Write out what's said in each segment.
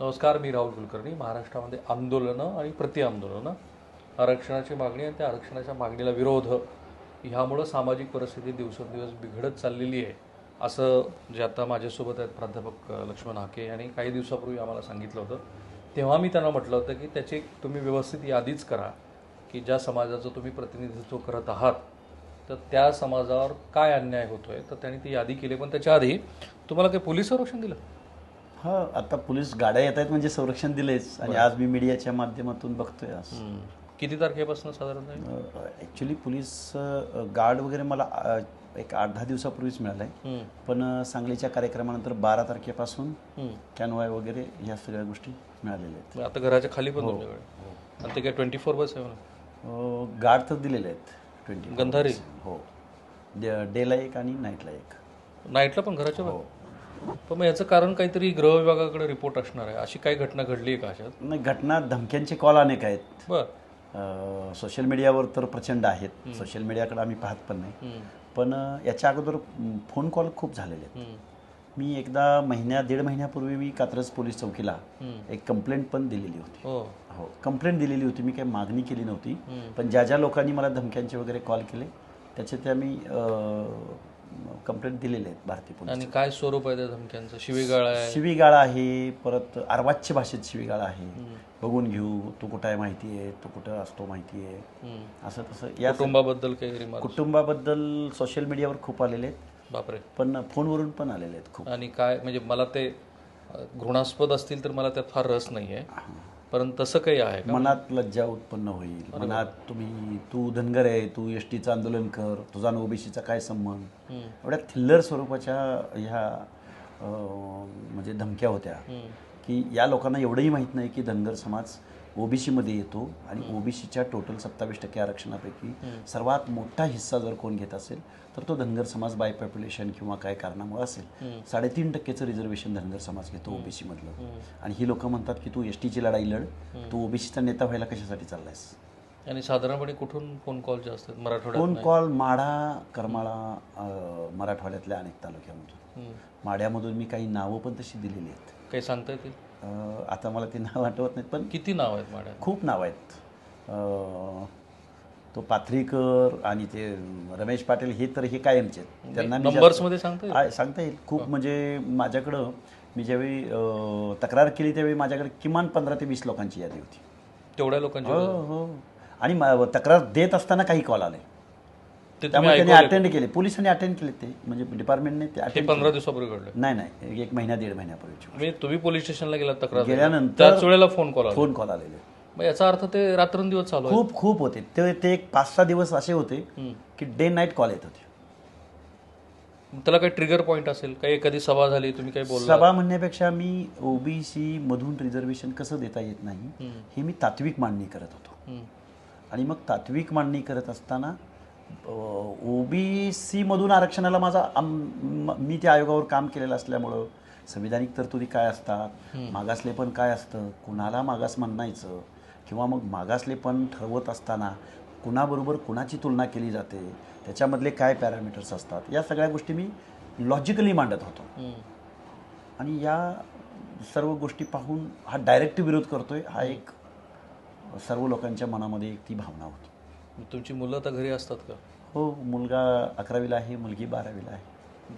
नमस्कार मी राहुल कुलकर्णी. महाराष्ट्रामध्ये आंदोलनं आणि प्रतिआंदोलनं. आरक्षणाची मागणी आणि त्या आरक्षणाच्या मागणीला विरोध ह्यामुळं सामाजिक परिस्थिती दिवसेंदिवस बिघडत चाललेली आहे असं जे आता माझ्यासोबत आहेत प्राध्यापक लक्ष्मण हाके यांनी काही दिवसापूर्वी आम्हाला सांगितलं होतं. तेव्हा मी त्यांना म्हटलं होतं की त्याची तुम्ही व्यवस्थित यादीच करा की ज्या समाजाचं तुम्ही प्रतिनिधित्व करत आहात तर त्या समाजावर काय अन्याय होतो आहे तर त्यांनी ती यादी केली. पण त्याच्या आधी तुम्हाला काही पोलीस संरक्षण दिलं? हा आता पोलीस गाड्या येत आहेत म्हणजे संरक्षण दिलेच आणि आज मी मीडियाच्या माध्यमातून बघतोय आज किती तारखेपासून साधारणतः? ॲक्च्युली पोलीस गार्ड वगैरे मला एक आठ दहा दिवसापूर्वीच मिळालं आहे. पण सांगलीच्या कार्यक्रमानंतर बारा तारखेपासून. कॅनवाय वगैरे ह्या सगळ्या गोष्टी मिळालेल्या आहेत. आता घराच्या खाली पण तुमच्याकडे? आणि ते काय ट्वेंटी फोर बाय सेवन अ, गार्ड तर दिलेले आहेत. ट्वेंटी गंधारी? हो. डे- डेला एक आणि नाईटला एक. नाईटला पण घराच्या हो? पण मग याचं कारण काहीतरी गृह विभागाकडे रिपोर्ट असणार आहे. अशी काही घटना घडली आहे का अशात? नाही घटना धमक्यांचे कॉल अनेक आहेत. बर. अ, सोशल मीडियावर तर प्रचंड आहेत. सोशल मीडियाकडे आम्ही पाहत पण नाही. पण अ, याच्या अगोदर म, फोन कॉल खूप झालेले आहेत. मी एकदा महिन्या दीड महिन्यापूर्वी मी कात्रज पोलीस चौकीला एक कंप्लेंट पण दिलेली होती. हो. हो कंप्लेंट दिलेली होती. मी काही मागणी केली नव्हती. पण ज्या ज्या लोकांनी मला धमक्यांचे वगैरे कॉल केले त्याचे त्या मी कंप्लेंट दिलेले आहेत भारतीय पोलीस आणि काय स्वरूप आहे त्या धमक्यांचं? शिवीगाळ आहे. शिवीगाळ आहे परत अर्वाच्य भाषेत शिवीगाळ आहे. बघून घेऊ तू कुठं आहे माहिती आहे तू कुठं असतो माहिती आहे. असं तसं या कुटुंबाबद्दल काही कुटुंबाबद्दल सोशल मीडियावर खूप आलेले आहेत. बापरे. पण फोनवरून पण आलेले आहेत खूप. आणि काय म्हणजे मला ते अ, घृणास्पद असतील तर मला त्यात फार रस नाही आहे परंतु तसं काही आहे का? मनात लज्जा उत्पन्न होईल. मनात तुम्ही तू धनगर आहे तू एस टीचं आंदोलन कर तुझा आणि ओबीसीचा काय संबंध? एवढ्या थिल्लर स्वरूपाच्या ह्या अं, म्हणजे धमक्या होत्या. की या लोकांना एवढंही माहीत नाही की धनगर समाज ओबीसीमध्ये येतो आणि ओबीसीच्या टोटल सत्तावीस टक्के आरक्षणापैकी सर्वात मोठा हिस्सा जर कोण घेत असेल तर तो धनगर समाज बाय पॉप्युलेशन किंवा काय कारणामुळे असेल. साडेतीन टक्केचं रिझर्वेशन धनगर समाज घेतो ओबीसी मधलं. आणि ही लोक म्हणतात की तू एस टीची लढाई लढ तू ओबीसीचा नेता व्हायला कशासाठी चाललायस? आणि साधारणपणे कुठून फोन कॉल जे असतात मराठवाड्यात फोन कॉल माढा करमाळा मराठवाड्यातल्या अनेक तालुक्यामधून. माढ्यामधून मी काही नावं पण तशी दिलेली आहेत. काही सांगता येतील? अं, आता मला ते नाव आठवत नाहीत पण किती नाव आहेत माड्यात खूप नाव आहेत. अं, तो पाथरीकर आणि ते रमेश पाटील हे तर हे कायमचे आहेत. त्यांना मी जास्त- नंबर्समध्ये सांगता येईल आ- सांगता येईल. खूप म्हणजे माझ्याकडं मी ज्यावेळी अं, तक्रार केली त्यावेळी माझ्याकडे किमान पंधरा ते वीस लोकांची यादी होती. तेवढ्या लोकांची हो हो. आणि मा- तक्रार देत असताना काही कॉल आले. ते त्यामुळे त्यांनी अटेंड केले. पोलिसांनी अटेंड केले ते. म्हणजे डिपार्टमेंटने ते हे अटेंड पंधरा दिवसापूर्वी घडलं. नाही नाही. एक महिना दीड महिन्यापूर्वीची म्हणजे तुम्ही पोलीस स्टेशनला गेला तक्रार द्यायला. गेल्यानंतर- त्याच वेळेला फोन कॉल आला. फोन कॉल आलेले. मग याचा अर्थ ते रात्रंदिवस चालू आहे खूप खूप होते. ते ते एक पाच सहा दिवस असे होते की डे नाईट कॉल येत होते. मग त्याला काही ट्रिगर पॉईंट असेल? काही एखादी सभा झाली तुम्ही काही बोलला सभा म्हणण्यापेक्षा मी ओबीसी मधून रिझर्वेशन कसं देता येत नाही हे मी तात्विक मांडणी करत होतो. हम्म. आणि मग तात्विक मांडणी करत असताना ओबीसी मधून आरक्षणाला माझा म- त्या आयोगावर काम केलेलं असल्यामुळं संविधानिक तरतुदी काय असतात? मागासलेपण काय असतं? कुणाला मागास म्हणायचं? किंवा मग मागासलेपण ठरवत असताना कुणाबरोबर कुणाची तुलना केली जाते? त्याच्यामधले काय पॅरामीटर्स असतात? या सगळ्या गोष्टी मी लॉजिकली मांडत होतो. आणि या सर्व गोष्टी पाहून हा डायरेक्ट विरोध करतोय हा एक सर्व लोकांच्या मनामध्ये एक ती भावना होती. तुमची मुलं तर घरी असतात का? हो मुलगा अकरावीला आहे मुलगी बारावीला आहे.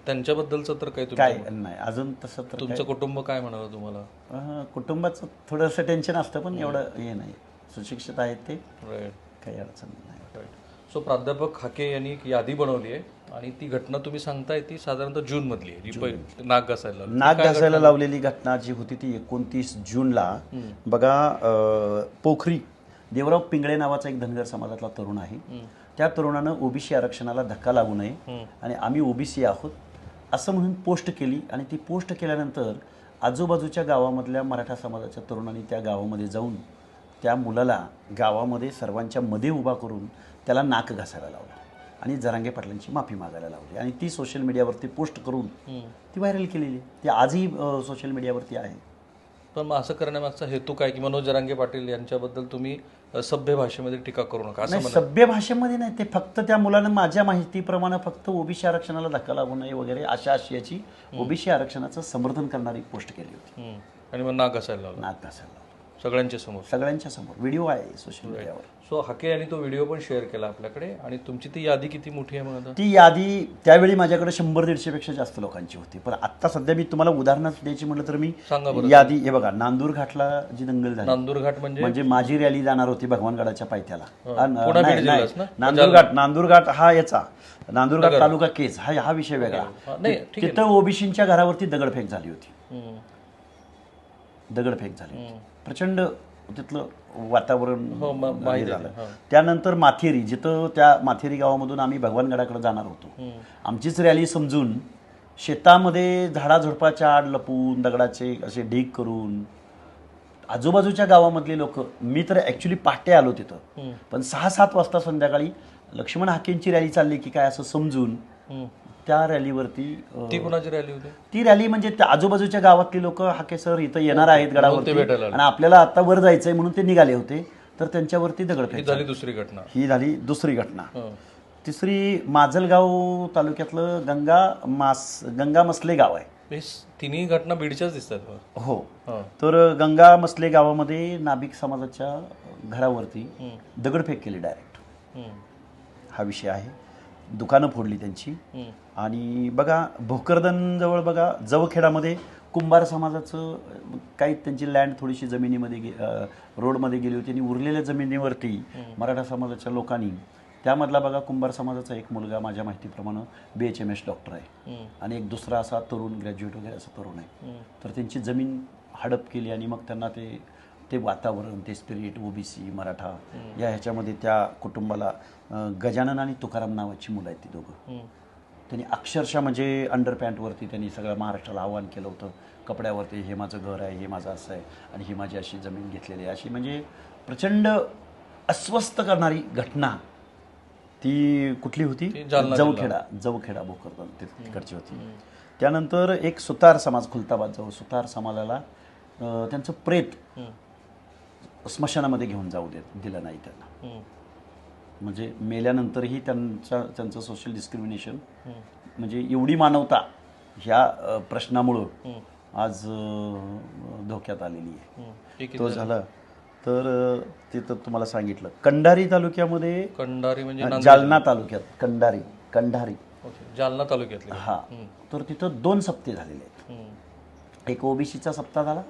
त्यांच्याबद्दलचं तर काही काय नाही अजून तसं तर तुमचं कुटुंब काय म्हणाल तुम्हाला? अं, कुटुंबाचं थोडंसं टेन्शन असतं पण एवढं हे नाही. सुशिक्षित आहेत ते. राईट काही अडचण नाही. राईट सो प्राध्यापक हाके यांनी एक यादी बनवली आहे आणि ती घटना तुम्ही सांगताय ती साधारणतः जून मधली आहे जी पहि- नाक घासायला लावली. नाक घासायला लावलेली घटना जी होती ती एकोणतीस जूनला. बघा अं, पोखरी देवराव पिंगळे नावाचा एक धनगर समाजातला तरुण आहे. त्या तरुणानं ओबीसी आरक्षणाला धक्का लागू नये आणि आम्ही ओबीसी आहोत असं म्हणून पोस्ट केली आणि ती पोस्ट केल्यानंतर आजूबाजूच्या गावामधल्या मराठा समाजाच्या तरुणांनी त्या गावामध्ये जाऊन त्या मुलाला गावामध्ये सर्वांच्या मध्ये उभा करून त्याला नाक घासायला लावला आणि जरांगे पाटलांची माफी मागायला लावली. आणि ती सोशल मीडियावरती पोस्ट करून ती व्हायरल केलेली. ती आजही सोशल मीडियावरती आहे. पण मग असं करण्यामागचा हेतू काय? की मनोज जरांगे पाटील यांच्याबद्दल तुम्ही सभ्य भाषेमध्ये टीका करू नका. असं सभ्य भाषेमध्ये नाही. ते फक्त त्या मुलानं माझ्या माहितीप्रमाणे फक्त ओबीसी आरक्षणाला धक्का लागू नये वगैरे अशा आशयाची ओबीसी आरक्षणाचं समर्थन करणारी पोस्ट केली होती. हम्म. आणि मग नाक घासायला लावला. नाक घासायला लावलं. सगळ्यांच्या समोर. सगळ्यांच्या समोर. व्हिडिओ आहे सोशल मीडियावर सो हाके यांनी तो व्हिडिओ पण शेअर केला आपल्याकडे आणि तुमची ती यादी किती मोठी आहे आता? ती यादी त्यावेळी माझ्याकडे शंभर दीडशे पेक्षा जास्त लोकांची होती. पण आता सध्या मी तुम्हाला उदाहरण द्यायची म्हटलं तर मी सांगा बरं. यादी हे बघा नांदूर घाटला जी दंगल झाली. नांदूर घाट म्हणजे? म्हणजे माझी रॅली जाणार होती भगवानगडाच्या पायथ्याला. आ, न- पुन्हा नाही, बीड नाही. जिल्हाच ना? नांदूरघाट नांदूरघाट हा याचा. नांदूरघाट तालुका केज. हा हा विषय वेगळा. नाही ठीक तिथं ओबीसींच्या घरावरती दगडफेक झाली होती. हम्म. दगडफेक झाली होती. प्रचंड तिथलं वातावरण हो, हे झालं. हा. त्यानंतर माथेरी जिथं त्या माथेरी गावामधून आम्ही भगवानगडाकडे जाणार होतो. आमचीच रॅली समजून शेतामध्ये झाडाझुडपाच्या आड लपून दगडाचे असे ढीग करून आजूबाजूच्या गावामधले लोक मी तर ॲक्च्युली पहाटे आलो तिथं. पण सहा सात वाजता संध्याकाळी लक्ष्मण हाकेंची रॅली चालली की काय असं समजून. त्या रॅलीवरती अं, ती कुणाची रॅली होती ती रॅली म्हणजे त्या आजूबाजूच्या गावातली लोक हाके सर इथं येणार आहेत गडावरती भेटायला आले. आणि आपल्याला आता वर जायचंय म्हणून ते निघाले होते तर त्यांच्यावरती ही दगडफेक झाली दुसरी घटना ही झाली दुसरी घटना हं. तिसरी माजलगाव तालुक्यातलं गंगा मास गंगा मसले गाव आहे हे स- तिन्ही घटना बीडच्याच दिसतात मला. हो हं. तर गंगा मसले गावामध्ये नाभिक समाजाच्या घरावरती दगडफेक केली डायरेक्ट हं. हा विषय आहे दुकानं फोडली त्यांची हं. आणि बघा भोकरदन जवळ बघा जवखेडामध्ये कुंभार समाजाचं काही त्यांची लँड थोडीशी जमिनीमध्ये गे रोडमध्ये गेली होती आणि उरलेल्या जमिनीवरती मराठा समाजाच्या लोकांनी त्यामधला बघा कुंभार समाजाचा एक मुलगा माझ्या माहितीप्रमाणे B H M S doctor आहे. आणि एक दुसरा असा तरुण ग्रॅज्युएट वगैरे असा तरुण आहे. तर त्यांची जमीन हडप केली आणि मग त्यांना ते ते वातावरण ते स्पिरिट ओबीसी मराठा या ह्याच्यामध्ये त्या कुटुंबाला गजानन आणि तुकाराम नावाची मुलं आहेत ती दोघं. त्यांनी अक्षरशः म्हणजे अंडर पॅन्टवरती त्यांनी सगळ्या महाराष्ट्राला आव्हान केलं होतं. कपड्यावरती हे माझं घर आहे हे माझं असं आहे आणि ही माझी अशी जमीन घेतलेली आहे. अशी म्हणजे प्रचंड अस्वस्थ करणारी घटना ती कुठली होती? जवखेडा जवखेडा भोकरदन तिकडची होती. त्यानंतर एक सुतार समाज खुलताबाद जवळ सुतार समाजाला त्यांचं प्रेत. स्मशानामध्ये घेऊन जाऊ देत दिलं नाही त्यांना. म्हणजे मेल्यानंतरही त्यांच्या त्यांचं सोशल डिस्क्रिमिनेशन. म्हणजे एवढी मानवता ह्या प्रश्नामुळं. आज धोक्यात आलेली आहे. तो झाला. तर ते तर तुम्हाला सांगितलं. कंडारी तालुक्यामध्ये कंडारी म्हणजे. जालना तालुक्यात. कंडारी कंडारी. जालना तालुक्यातले. हा. तर तिथं दोन सप्ते झालेले आहेत. एक ओबीसीचा सप्ताह झाला.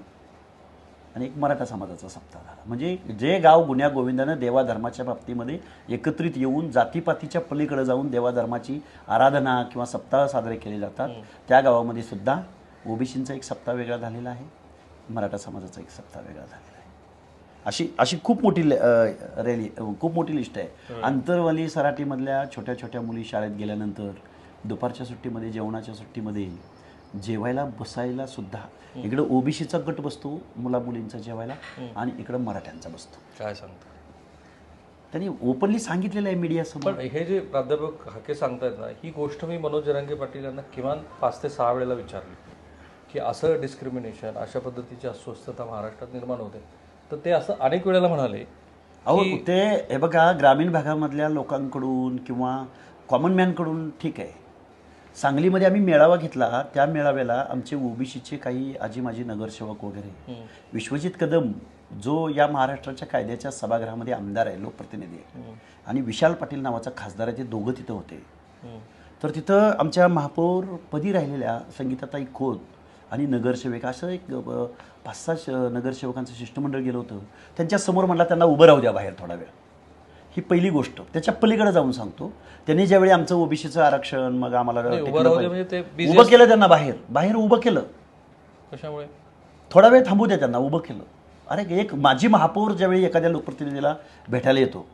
आणि एक मराठा समाजाचा सप्ताह झाला. म्हणजे जे गाव गुन्ह्या गोविंदानं देवाधर्माच्या बाबतीमध्ये एकत्रित येऊन जातीपातीच्या पलीकडे जाऊन देवाधर्माची आराधना किंवा सप्ताह साजरे केले जातात त्या गावामध्ये सुद्धा ओबीसींचा एक सप्ताह वेगळा झालेला आहे मराठा समाजाचा एक सप्ताह वेगळा झालेला आहे. अशी अशी खूप मोठी रॅली खूप मोठी लिस्ट आहे. आंतरवाली सराटीमधल्या छोट्या छोट्या मुली शाळेत गेल्यानंतर दुपारच्या सुट्टीमध्ये जेवणाच्या सुट्टीमध्ये जेवायला बसायला सुद्धा. इकडं ओबीसीचा गट बसतो मुला मुलींचा जेवायला आणि इकडं मराठ्यांचा बसतो. काय सांगता? त्यांनी ओपनली सांगितलेलं आहे मीडियासमोर पण हे जे प्राध्यापक हाके सांगतायत ना ही गोष्ट मी मनोज जरांगे पाटील यांना किमान पाच ते सहा वेळेला विचारली. की असं डिस्क्रिमिनेशन अशा पद्धतीची अस्वस्थता महाराष्ट्रात निर्माण होते. तर ते असं अनेक वेळेला म्हणाले अहो ते हे बघा ग्रामीण भागामधल्या लोकांकडून किंवा कॉमन मॅनकडून ठीक आहे. सांगलीमध्ये आम्ही मेळावा घेतला. त्या मेळाव्याला आमचे ओबीसीचे काही आजी माजी नगरसेवक वगैरे. विश्वजित कदम जो या महाराष्ट्राच्या कायद्याच्या सभागृहामध्ये आमदार आहे लोकप्रतिनिधी आहे. आणि विशाल पाटील नावाचा खासदार आहे ते दोघं तिथं होते. तर तिथं आमच्या महापौर पदी राहिलेल्या संगीताताई खोत आणि नगरसेवक असं एक पाच सहा नगरसेवकांचं शिष्टमंडळ गेलं होतं. त्यांच्यासमोर म्हणला त्यांना उभं राहू द्या बाहेर थोडा वेळ. ही पहिली गोष्ट. त्याच्या पलीकडे जाऊन सांगतो. त्यांनी ज्यावेळी आमचं ओबीसीचं आरक्षण मग आम्हाला उभं. म्हणजे केलं त्यांना बाहेर. बाहेर उभं केलं. कशामुळे? थोडा वेळ थांबू द्या त्यांना उभं केलं. अरे एक माझी महापौर ज्यावेळी एखाद्या लोकप्रतिनिधीला भेटायला येतो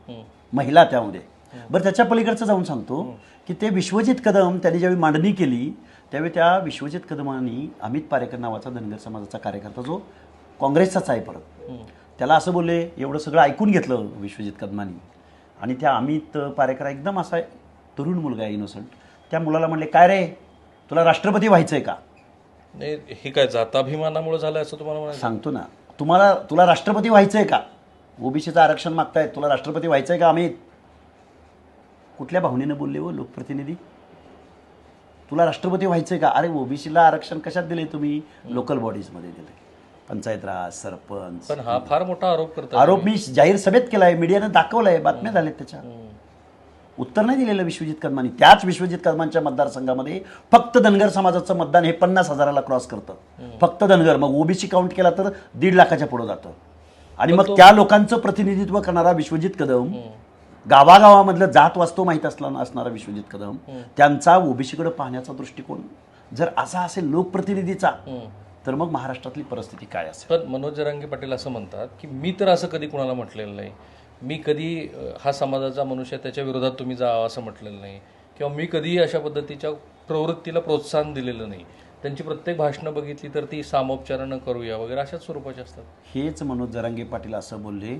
महिला त्यामध्ये. बरं त्याच्या पलीकडचं जाऊन सांगतो की ते विश्वजित कदम त्यांनी ज्यावेळी मांडणी केली त्यावेळी त्या विश्वजित कदमांनी अमित पारेकर नावाचा धनगर समाजाचा कार्यकर्ता जो काँग्रेसचाच आहे परत. त्याला असं बोलले एवढं सगळं ऐकून घेतलं विश्वजित कदमांनी. आणि त्या अमित पारेकर एकदम असा तरुण मुलगा आहे इनोसंट त्या मुलाला म्हणले काय रे? तुला राष्ट्रपती व्हायचं आहे का? नाही हे काय जाताभिमानामुळे झालं असं तुम्हाला म्हणायचं? सांगतो ना. तुम्हाला तुला राष्ट्रपती व्हायचं आहे का? ओबीसीचं आरक्षण मागतायत तुला राष्ट्रपती व्हायचं आहे का अमित? कुठल्या भावनेनं बोलले हो लोकप्रतिनिधी? तुला राष्ट्रपती व्हायचं आहे का? अरे ओबीसीला आरक्षण कशात दिले तुम्ही? लोकल बॉडीजमध्ये दिले पंचायत राज सरपंच. पण हा फार मोठा आरोप करतात आरोप मी जाहीर सभेत केलाय मीडियानं दाखवलाय बातम्या झाल्यात त्याच्या. उत्तर नाही दिलेलं विश्वजित कदमांनी त्याच विश्वजित कदमांच्या मतदारसंघामध्ये फक्त धनगर समाजाचं मतदान हे पन्नास हजाराला क्रॉस करतं. फक्त धनगर. मग ओबीसी काउंट केला तर दीड लाखाच्या पुढे जातं. आणि मग त्या लोकांचं प्रतिनिधित्व करणारा विश्वजित कदम गावागावामधलं जात वास्तव माहीत असला असणारा विश्वजित कदम त्यांचा ओबीसीकडे पाहण्याचा दृष्टिकोन जर असा असेल लोकप्रतिनिधीचा तर मग महाराष्ट्रातली परिस्थिती काय असेल? पण मनोज जरांगे पाटील असं म्हणतात की मी तर असं कधी कुणाला म्हटलेलं नाही. मी कधी हा समाजाचा मनुष्य त्याच्या विरोधात तुम्ही जावं असं म्हटलेलं नाही. किंवा मी कधीही अशा पद्धतीच्या प्रवृत्तीला प्रोत्साहन दिलेलं नाही. त्यांची प्रत्येक भाषणं बघितली तर ती सामोपचारानं करूया वगैरे अशाच स्वरूपाची असतात. हेच मनोज जरांगे पाटील असं बोलले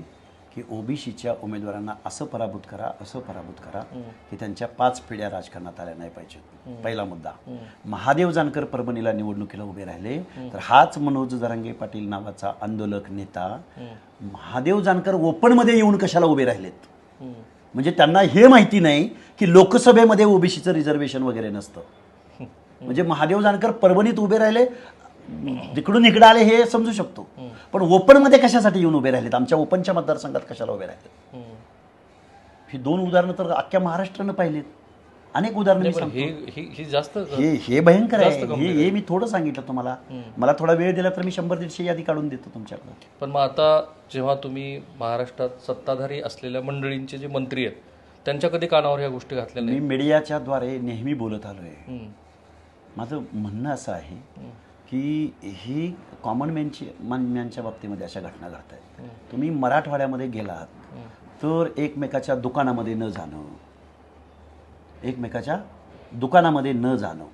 की ओबीसीच्या उमेदवारांना असं पराभूत करा असं पराभूत करा की त्यांच्या पाच पिढ्या राजकारणात आल्या नाही पाहिजेत. पहिला मुद्दा. महादेव जानकर परभणीला निवडणुकीला उभे राहिले. तर हाच मनोज जरांगे पाटील नावाचा आंदोलक नेता महादेव जानकर ओपनमध्ये येऊन कशाला उभे राहिलेत? म्हणजे त्यांना हे माहिती नाही की लोकसभेमध्ये ओबीसीचं रिझर्वेशन वगैरे नसतं. म्हणजे महादेव जानकर परभणीत उभे राहिले. तिकडून इकडे आले हे समजू शकतो. पण ओपनमध्ये कशासाठी येऊन उभे राहिलेत? आमच्या ओपनच्या मतदारसंघात कशाला उभे राहिले ही दोन उदाहरणं तर अख्ख्या महाराष्ट्रानं पाहिलीत. अनेक उदाहरणं. हे जास्त हे हे भयंकर आहे. हे हे मी थोडं सांगितलं तुम्हाला. मला थोडा वेळ दिला तर मी शंभर दीडशे यादी काढून देतो तुमच्याकडे पण मग आता जेव्हा तुम्ही महाराष्ट्रात सत्ताधारी असलेल्या मंडळींचे जे मंत्री आहेत त्यांच्या कधी कानावर ह्या गोष्टी घातल्या मी मीडियाच्या द्वारे नेहमी बोलत आलो आहे माझं म्हणणं असं आहे की ही कॉमन मॅनची मॅनच्या बाबतीमध्ये अशा घटना घडत आहेत. तुम्ही मराठवाड्यामध्ये गेलात तर एकमेकाच्या दुकानामध्ये न जाणं एकमेकाच्या दुकानामध्ये न जाणं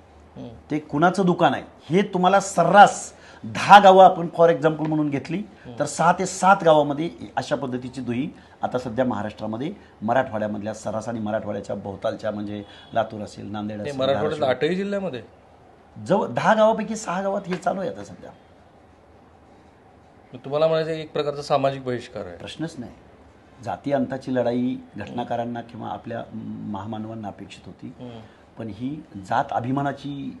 ते कुणाचं दुकान आहे हे तुम्हाला सर्रास दहा गावं आपण फॉर एक्झाम्पल म्हणून घेतली तर सहा ते सात गावामध्ये अशा पद्धतीची दुही आता सध्या महाराष्ट्रामध्ये मराठवाड्यामधल्या सर्रास आणि मराठवाड्याच्या भोवतालच्या म्हणजे लातूर असेल नांदेड असेल मराठवाड्यात आठही जिल्ह्यामध्ये? जवळ दहा गावापैकी सहा गावात हे चालू आहे आता सध्या. मग तुम्हाला म्हणायचं एक प्रकारचा सामाजिक बहिष्कार आहे. प्रश्नच नाही. जाती अंताची लढाई घटनाकारांना किंवा आपल्या महामानवांना अपेक्षित होती. पण ही जात अभिमानाची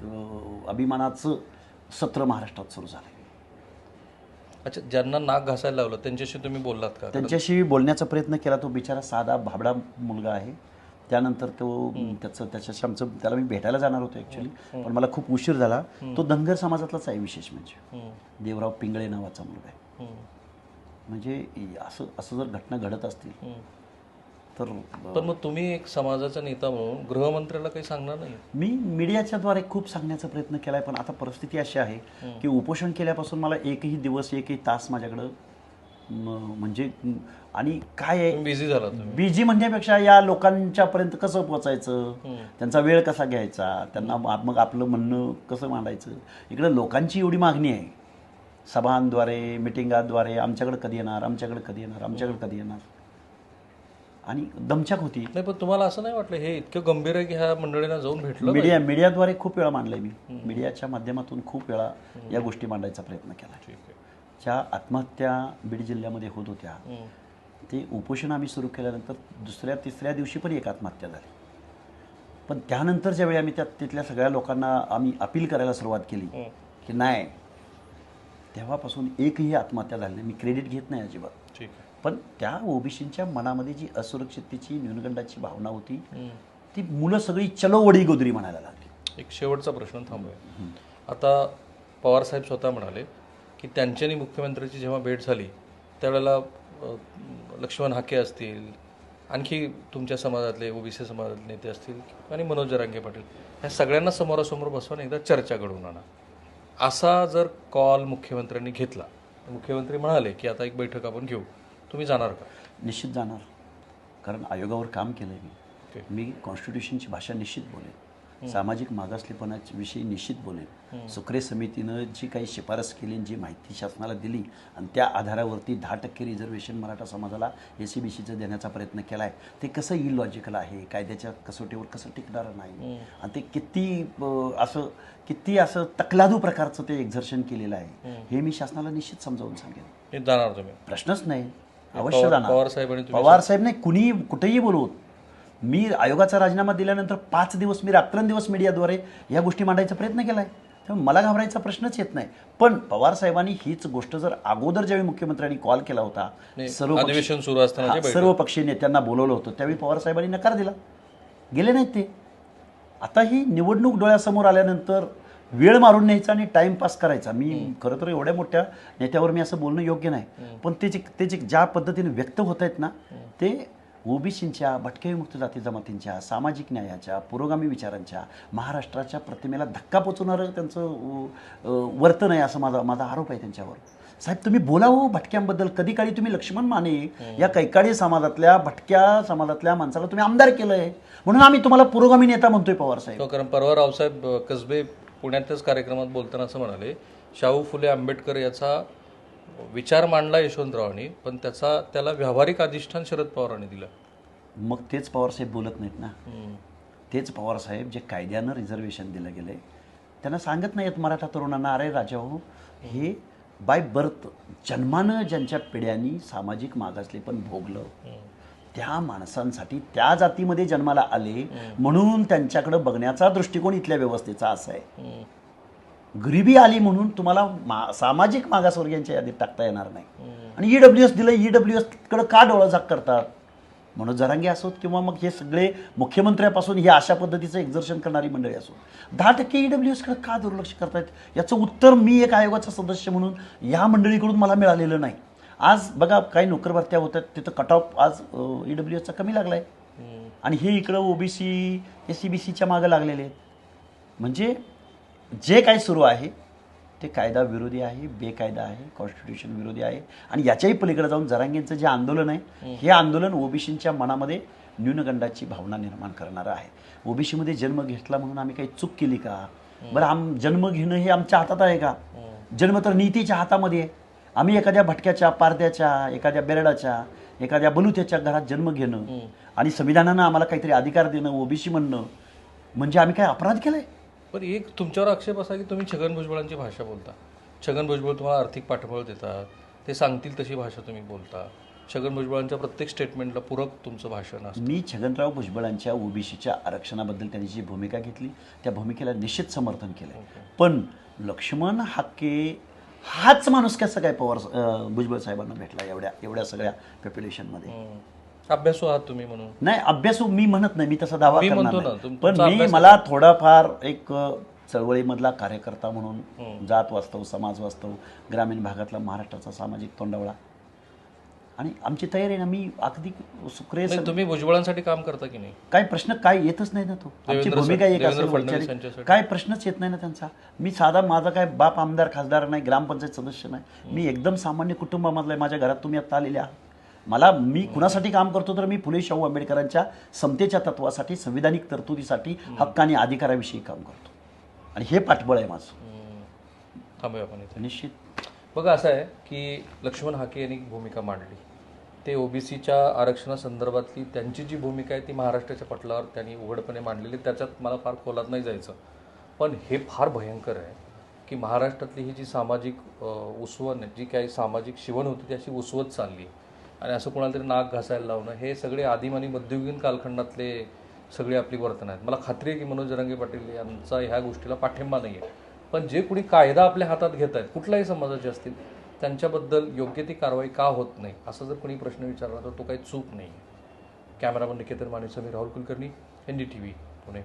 अं, अभिमानाचं सत्र महाराष्ट्रात सुरू झालं अच्छा ज्यांना नाक घासायला लावलं त्यांच्याशी तुम्ही बोललात का? त्यांच्याशी बोलण्याचा प्रयत्न केला तो बिचारा साधा भाबडा मुलगा आहे. त्यानंतर तो त्याचं त्याच्याशी आमचं त्याला मी भेटायला जाणार होतो ॲक्च्युली पण मला खूप उशीर झाला. तो धनगर समाजातलाच आहे विशेष म्हणजे. देवराव पिंगळे नावाचा मुलगा आहे. म्हणजे असं असं जर घटना घडत असतील. तर पण मग तुम्ही एक समाजाचा नेता म्हणून गृहमंत्र्याला काही सांगणार नाही? मी मीडियाच्या द्वारे खूप सांगण्याचा प्रयत्न केलाय पण आता परिस्थिती अशी आहे की उपोषण केल्यापासून मला एकही दिवस एकही तास माझ्याकडं म्हणजे आणि काय आहे? बिझी झाला बिजी म्हणण्यापेक्षा या लोकांच्या पर्यंत कसं पोचायचं त्यांचा वेळ कसा घ्यायचा? त्यांना मग आपलं म्हणणं कसं मांडायचं? इकडे लोकांची एवढी मागणी आहे. सभांद्वारे मिटिंगाद्वारे आमच्याकडे कधी येणार? आमच्याकडे कधी येणार? आमच्याकडे कधी येणार? आणि दमछाक होती. नाही पण तुम्हाला असं नाही वाटलं? हे इतकं गंभीर आहे की ह्या मंडळींना जाऊन भेटलं मीडिया मीडियाद्वारे खूप वेळा मांडलंय मी. मीडियाच्या माध्यमातून खूप वेळा या गोष्टी मांडायचा प्रयत्न केला. ठीक आहे. ज्या आत्महत्या बीड जिल्ह्यामध्ये होत होत्या ते उपोषण आम्ही सुरू केल्यानंतर दुसऱ्या तिसऱ्या दिवशी पण एक आत्महत्या झाली. पण त्यानंतर ज्यावेळी आम्ही त्या तिथल्या सगळ्या लोकांना आम्ही अपील करायला सुरुवात केली की नाही तेव्हापासून एकही आत्महत्या झाली नाही. मी क्रेडिट घेत नाही अजिबात. ठीक आहे. पण त्या ओबीसींच्या मनामध्ये जी असुरक्षिततेची न्यूनगंडाची भावना होती. ती मुलं सगळी चलो वडी गोदरी म्हणायला लागली. एक शेवटचा प्रश्न थांबूया. आता पवार साहेब स्वतः म्हणाले की त्यांच्यानी मुख्यमंत्र्याची जेव्हा भेट झाली त्यावेळेला लक्ष्मण हाके असतील आणखी तुमच्या समाजातले ओबीसी समाजातले नेते असतील आणि मनोज जरांगे पाटील ह्या सगळ्यांना समोरासमोर बसवून एकदा चर्चा घडवून आणा. असा जर कॉल मुख्यमंत्र्यांनी घेतला तर मुख्यमंत्री म्हणाले की आता एक बैठक आपण घेऊ. तुम्ही जाणार का? निश्चित जाणार. कारण आयोगावर काम केलं आहे. मी मी कॉन्स्टिट्यूशनची भाषा निश्चित बोलेन. सामाजिक मागासलेपणाच्या विषयी निश्चित बोलेन. सुक्रे समितीनं जी काही शिफारस केली जी माहिती शासनाला दिली आणि त्या आधारावरती दहा टक्के रिझर्वेशन मराठा समाजाला ए सी बी सीचं देण्याचा प्रयत्न केला आहे ते कसं इलॉजिकल आहे? कायद्याच्या कसोटीवर कसं टिकणारं नाही? आणि ते किती असं किती असं तकलादू प्रकारचं ते एक्झर्शन केलेलं आहे हे मी शासनाला निश्चित समजावून सांगेन. प्रश्नच नाही. अवश्य पवार- जाणार. साहेब पवार साहेब नाही कुणी कुठेही बोलवत मी आयोगाचा राजीनामा दिल्यानंतर पाच दिवस मी रात्रंदिवस मीडियाद्वारे या गोष्टी मांडायचा प्रयत्न केलाय. त्यामुळे मला घाबरायचा प्रश्नच येत नाही. पण पवार साहेबांनी हीच गोष्ट जर अगोदर ज्यावेळी मुख्यमंत्र्यांनी कॉल केला होता सर्व अधिवेशन सुरू बैठक. सर्व पक्षीय नेत्यांना बोलवलं होतं. त्यावेळी पवार साहेबांनी नकार दिला. गेले नाहीत ते. आता ही निवडणूक डोळ्यासमोर आल्यानंतर वेळ मारून न्यायचा आणि टाइमपास करायचा. मी खरं तर एवढ्या मोठ्या नेत्यावर मी असं बोलणं योग्य नाही. पण ते जे ते जे ज्या पद्धतीने व्यक्त होत आहेत ना ते ओबीसींच्या भटके विमुक्त जाती जमातींच्या सामाजिक न्यायाच्या पुरोगामी विचारांच्या महाराष्ट्राच्या प्रतिमेला धक्का पोचवणारं त्यांचं वर्तन आहे असं माझा माझा आरोप आहे त्यांच्यावर. साहेब तुम्ही बोलावं भटक्यांबद्दल. कधी काळी तुम्ही लक्ष्मण माने या कैकाडी समाजातल्या भटक्या समाजातल्या माणसाला तुम्ही आमदार केलंय. म्हणून आम्ही तुम्हाला पुरोगामी नेता म्हणतोय पवार साहेब. तो कारण परवा रावसाहेब कसबे पुण्यातल्याच कार्यक्रमात बोलताना असं म्हणाले शाहू फुले आंबेडकर याचा विचार मांडला यशवंतरावांनी पण त्याचा त्याला व्यावहारिक अधिष्ठान शरद पवारांनी दिलं. मग तेच पवार साहेब बोलत नाहीत ना. तेच पवार साहेब जे कायद्यानं रिझर्वेशन दिलं गेलंय त्यांना सांगत नाहीत मराठा तरुणांना अरे राजा हो हे बाय बर्थ जन्मानं ज्यांच्या पिढ्यांनी सामाजिक मागासले पण भोगलं त्या माणसांसाठी त्या जातीमध्ये जन्माला आले म्हणून त्यांच्याकडे बघण्याचा दृष्टिकोन इथल्या व्यवस्थेचा असा आहे. गरिबी आली म्हणून तुम्हाला मा सामाजिक मागासवर्गीयांच्या यादीत टाकता येणार नाही. आणि ईडब्ल्यू एस दिलं ईडब्ल्यू एसकडे का डोळाझाक करतात? म्हणून जरांगे असोत किंवा मग हे सगळे मुख्यमंत्र्यापासून ही अशा पद्धतीचं एक्झर्शन करणारी मंडळी असो दहा टक्के ईडब्ल्यू एसकडे का दुर्लक्ष करतायत? याचं उत्तर मी एक आयोगाचा सदस्य म्हणून या मंडळीकडून मला मिळालेलं नाही. आज बघा काही नोकर भरत्या होतात तिथं कट ऑफ आज ईडब्ल्यू एसचा कमी लागला आहे आणि हे इकडं ओबीसी एस सी बी सीच्या मागं लागलेले आहेत. म्हणजे जे काही सुरू आहे ते कायदा विरोधी आहे बेकायदा आहे कॉन्स्टिट्यूशन विरोधी आहे. आणि याच्याही पलीकडे जाऊन जरांगेंचं जे आंदोलन आहे हे आंदोलन ओबीसींच्या मनामध्ये न्यूनगंडाची भावना निर्माण करणारं आहे. ओबीसीमध्ये जन्म घेतला म्हणून आम्ही काही चूक केली का? बरं आम जन्म घेणं हे आमच्या हातात आहे का? जन्म तर नीतीच्या हातामध्ये आहे. आम्ही एखाद्या भटक्याच्या पारद्याच्या एखाद्या बेरडाच्या एखाद्या बलुत्याच्या घरात जन्म घेणं आणि संविधानानं आम्हाला काहीतरी अधिकार देणं ओबीसी म्हणणं म्हणजे आम्ही काय अपराध केलाय? पण एक तुमच्यावर आक्षेप असा की तुम्ही छगन भुजबळांची भाषा बोलता. छगन भुजबळ तुम्हाला आर्थिक पाठबळ देतात. ते सांगतील तशी भाषा तुम्ही बोलता. छगन भुजबळांच्या प्रत्येक स्टेटमेंटला पूरक तुमचं भाषण असतं. मी छगनराव भुजबळांच्या ओबीसीच्या आरक्षणाबद्दल त्यांनी जी भूमिका घेतली त्या भूमिकेला निश्चित समर्थन केलं पण लक्ष्मण हाके हाच माणूस कसं काय पवार भुजबळ साहेबांना भेटला एवढ्या एवढ्या सगळ्या पॉप्युलेशनमध्ये. अभ्यासू आहात तुम्ही म्हणून. नाही अभ्यासू मी म्हणत नाही मी तसा दावा मी करणार म्हणतो ना, नाही. तुम- पण तुमचा मी अभ्यास मला थोडाफार एक अ, चळवळीमधला कार्यकर्ता म्हणून जात वास्तव समाज वास्तव ग्रामीण भागातला महाराष्ट्राचा सामाजिक तोंडावळा. आणि आमची तयारी आहे ना मी अगदी सुक्रिय नाही, तुम्ही भुजबळांसाठी काम करता की नाही? काय प्रश्न काय येतच नाही ना तो. आमची देवेंद्र भूमिका एक देवेंद्र असेल फडणवीस वैचारिक. यांच्यासाठी. काय प्रश्नच येत नाही ना त्यांचा. मी साधा माझा काय बाप आमदार खासदार नाही ग्रामपंचायत सदस्य नाही. मी एकदम सामान्य कुटुंबामधला आहे. माझ्या घरात तुम्ही आता आलेले आहात. मला मी कुणासाठी काम करतो तर मी फुले शाहू आंबेडकरांच्या समतेच्या तत्वासाठी संविधानिक तरतुदीसाठी हक्क आणि अधिकाराविषयी काम करतो. आणि हे पाठबळ आहे माझं. थांबूया आपण इथे. निश्चित. बघा असं आहे की लक्ष्मण हाके यांनी भूमिका मांडली. ते ओबीसीच्या आरक्षणासंदर्भातली त्यांची जी भूमिका आहे ती महाराष्ट्राच्या पटलावर त्यांनी उघडपणे मांडलेली त्याच्यात मला फार खोलात नाही जायचं. पण हे फार भयंकर आहे की महाराष्ट्रातली ही जी सामाजिक उसवण आहे, जी काही सामाजिक शिवण होती ती अशी उसवत चालली आहे. आणि असं कोणाला तरी नाक घासायला लावणं हे सगळे आदिम आणि मध्ययुगीन कालखंडातले सगळी आपली वर्तन आहेत. मला खात्री आहे की मनोज जरांगे पाटील यांचा ह्या गोष्टीला पाठिंबा नाही आहे पण जे कुणी कायदा आपल्या हातात घेत आहेत कुठल्याही समाजाचे असतील त्यांच्याबद्दल योग्य ती कारवाई का होत नाही असं जर कोणी प्रश्न विचारला तर तो काही चूक नाही. Cameraman Niketan Mane Sameer Rahul Kulkarni N D T V Pune.